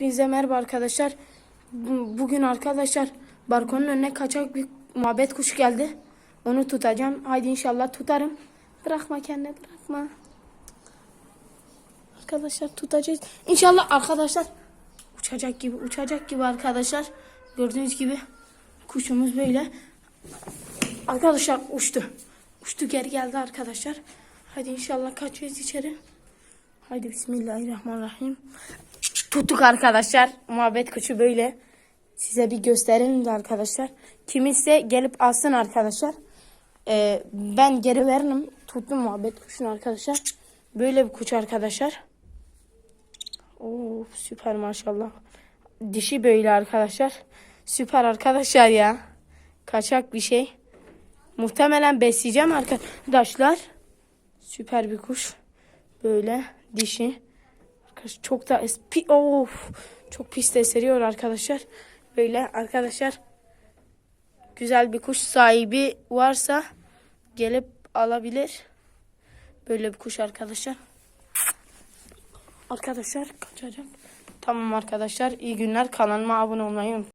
Hepinize merhaba arkadaşlar. Bu- Bugün arkadaşlar balkonun önüne kaçak bir muhabbet kuşu geldi. Onu tutacağım. Haydi inşallah tutarım. Bırakma kendini bırakma. Arkadaşlar tutacağız. İnşallah arkadaşlar uçacak gibi uçacak gibi arkadaşlar. Gördüğünüz gibi kuşumuz böyle. Arkadaşlar uçtu. Uçtu geri geldi arkadaşlar. Haydi inşallah kaçıyoruz içeri. Haydi bismillahirrahmanirrahim. Tuttuk arkadaşlar. Muhabbet kuşu böyle. Size bir gösterelim de arkadaşlar. Kiminse gelip alsın arkadaşlar. Ee, ben geri veririm. Tuttum muhabbet kuşunu arkadaşlar. Böyle bir kuş arkadaşlar. Oo süper maşallah. Dişi böyle arkadaşlar. Süper arkadaşlar ya. Kaçak bir şey. Muhtemelen besleyeceğim arkadaşlar. Süper bir kuş. Böyle dişi. Arkadaşlar çok da pi of çok pis de eseriyor arkadaşlar. Böyle arkadaşlar güzel bir kuş sahibi varsa gelip alabilir. Böyle bir kuş arkadaşlar. Arkadaşlar kaçacak. Tamam arkadaşlar iyi günler kanalıma abone olmayı unutmayın.